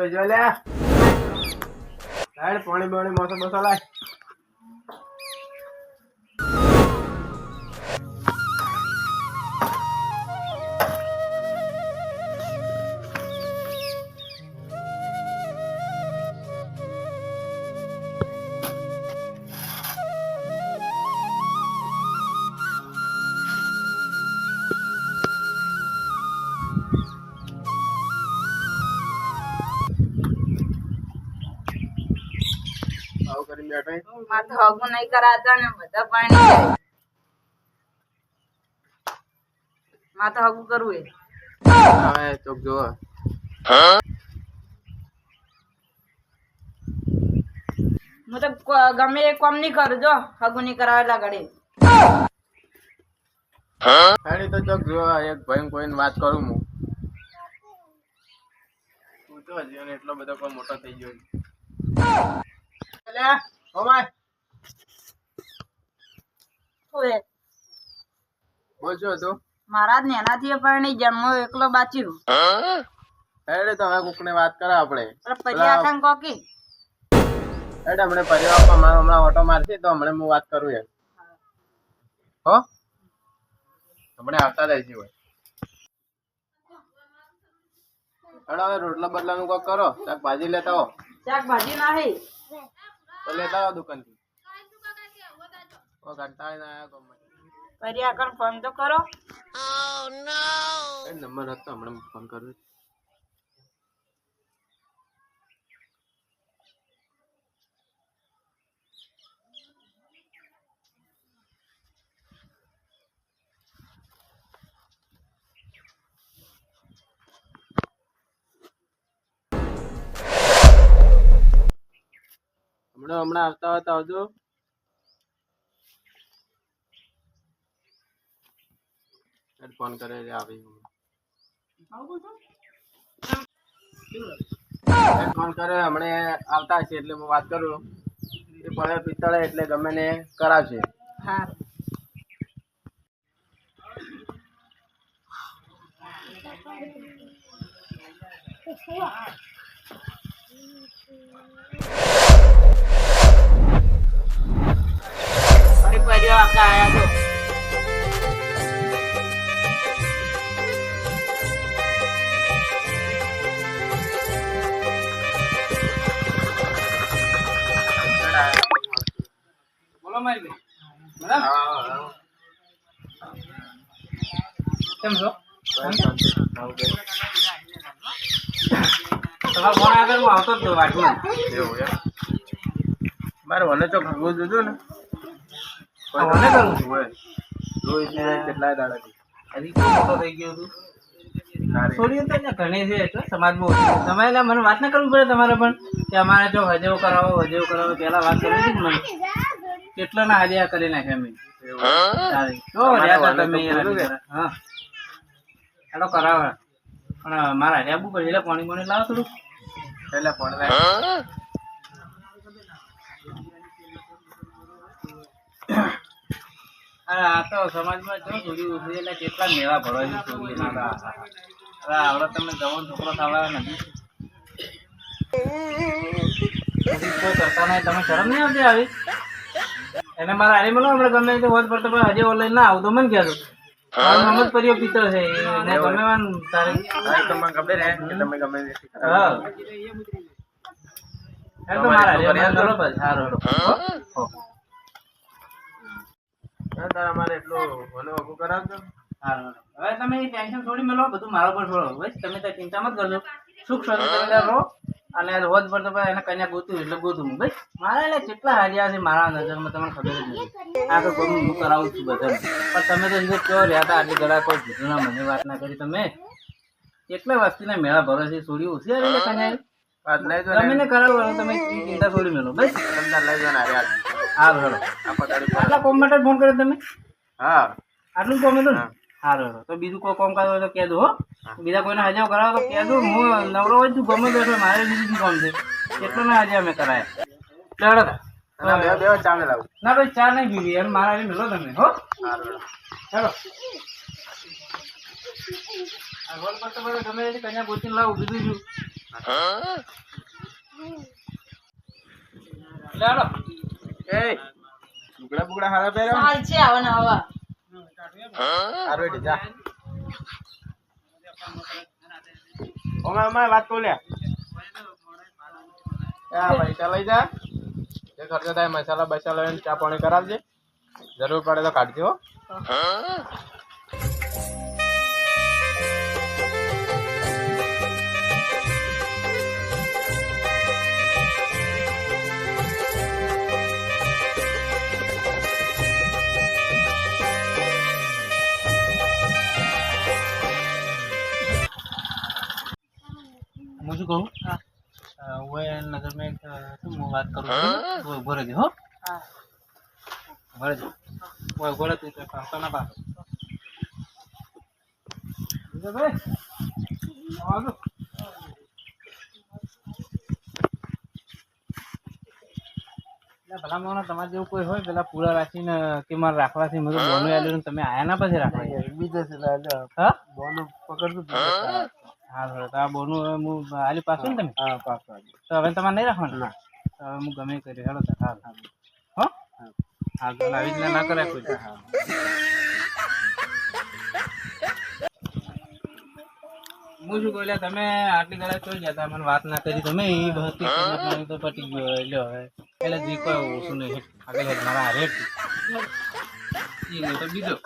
તો જો લે પાણી બાણી મોસો લાય કરીને બેઠો માથે હગું નહીં કરાતા ને બધા પાણી જાય. માથે હગું કરવું એ હવે ચોક જો હું તો ગમે એ કોમ નહીં કરું જો હગું નહીં કરાવેલા ઘડી. હાડી તો ચોક જો એક ભાઈ કોઈને વાત કરું હું. તું તો હજી એટલો બધો કોઈ મોટો થઈ ગયો લે ઓમાય શું એ? બોલ શું હતું મારા નેનાથી પણ પરણી જન્મો એકલો બાચ્યું એડે તો હવે કોકને વાત કરે આપણે. પણ કોકી. એડે હમણે પરિવાર પર મારો હમણાં ઓટો મારશે તો હમણે હું વાત કરું એમ. હો? હમણે આવતા રહેશે હોય. હેડો હવે રોટલા બદલાનું કોક કરો. શાકભાજી લેતા હો શાકભાજી નાહી. તો લેતા આવો દુકાનથી. ઓ કંટાળીને આયા ગમે પર્યા કણ ફોન તો કરો. એ નંબર હતો હમણાં ફોન કરું હમણાં હમણાં આવતા હોય તો આવજો. ફોન કરે એટલે આવી ફોન કરે, હમણે આવતા છે એટલે હું વાત કરું. એ પડે પિત્તળે એટલે ગમે ને કરાવશે. હા. આકા આયા તો બોલો મારી બેન. બરાબર? કેમ છો? આગળ હું આવતો જ હતો મારે મને તો ખબર જોજો ને. છે દાડાથી હજી તો થઈ ગયો છું છોડીઓ તો અહીંયા ઘણી છે એટલે સમાજમાં ઓછી એટલે મને વાત ના કરવી પડે તમારે પણ કે અમારે જો હજેવો કરાવો હજેવો કરાવો પહેલા વાત કરવી હતી મને. કેટલા ના કરી નાખ્યા મેં. જો રહ્યા તમે કરા. હા. ચાલો કરાવો. પણ મારા હાજ્યા બુ એટલે પાણી પાણી લાવો થોડું એટલે લાય આ તો સમાજમાં જો છોડી ઉઠી એટલે કેટલા છે છોડી ના હવે આવડો તમને જવાન છોકરો થવા નથી કોઈ કરતા નહીં તમે શરમ નહીં આવતી આવી? એને મારા મળો હમણાં ગમે તે હોત પડતો પણ હજી ઓનલાઈન ના આવું મને કહેતો મારું પરિયો પિત્તળ છે એને ગમે વાન તારે. તમને ખબર હે કે તમે ગમે હા. એ તો મારા હારી મને બરોબર સારું હો હા, તારે મારે એટલો મને વગું કરાવજો. હવે તમે ટેન્શન છોડી મેલો બધું મારા પર છોડો. બસ તમે તો ચિંતા મત કરજો સુખ તમે રહો. અને રોજ પર તો એને કન્યા ગોતું એટલે ગોતું હું બસ. મારા એટલે કેટલા હાર્યા છે મારા નજરમાં તમને ખબર જ નથી. આ તો કોઈ હું કરાવું છું બધા પણ તમે તો અંદર કહો રહ્યા હતા આટલી ગળા કોઈ કીધું ના મને વાત ના કરી તમે? કેટલા વસ્તીના મેળા ભરો છે છોડી ઓછી આવી કન્યા તમે કરાવો તમે ચિંતા છોડી મેલો બસ. તમને લઈ જવાના હારે. હેડો. આટલા કોમ માટે ફોન કર્યો તમે? હા. આટલું કોમ હતું ને? સારું. તો બીજું કોઈ કોમ કરવું હોય તો કહેજો હો. બીજા કોઈને હાજર કરાવો તો કહેજો. હું નવરો હોય તું ગમે બેઠો મારે બીજું બી કામ છે? એટલું ના હાજર અમે કરાય. ચાલો. ચાલે ના ભાઈ ચા નહીં પીવી. એમ મારા હારે મેલો તમે હો. ચાલો. આ રોલ પર તો બધા ગમે તે કન્યા ગોતીને લાવું બીજું છું લે હાલો. એ હારા છે ને હારું હેઠી જા. ઓમાં ઓમાં વાત તો લે એ આ પૈસા લઈ જા. જે ખર્ચો થાય મસાલા બસાલા લઈને ચા પાણી કરાવજે. જરૂર પડે તો કાઢજો હો. શું કહું? હું. એ નગર મેં એક, શું હું વાત કરું છું? તું ઊભો રહેજે હો. ઊભો રહેજે ઊભો રહે તું તો પાછો ના એટલે ભલા તમારે જેવું કોઈ હોય પેલા પૂરા રાખીને કે મારે રાખવાથી મેં તો બોનું આલ્યું તમે આયા ના પછી રાખવા? બીજા હા? બોનું પકડતું હા બરાબર. તો આ બોનું હવે હું આલી પાછું ને તમે? હા તો હવે તમારે નહીં રાખવાનું? ના. તો હવે હું ગમે કરી હેડો તો હાલ. હો? હા તો આવી રીતના ના કરાય કોઈ હું શું કહું તમે આટલી કલાક ચોઈ ગયા મને વાત ના કરી તમે. એ બધી તો પટી ગયો લ્યો હવે. એટલે જે કોઈ ઓછું નહીં આગળ મારા રેટ હેડ નહીં તો બીજો.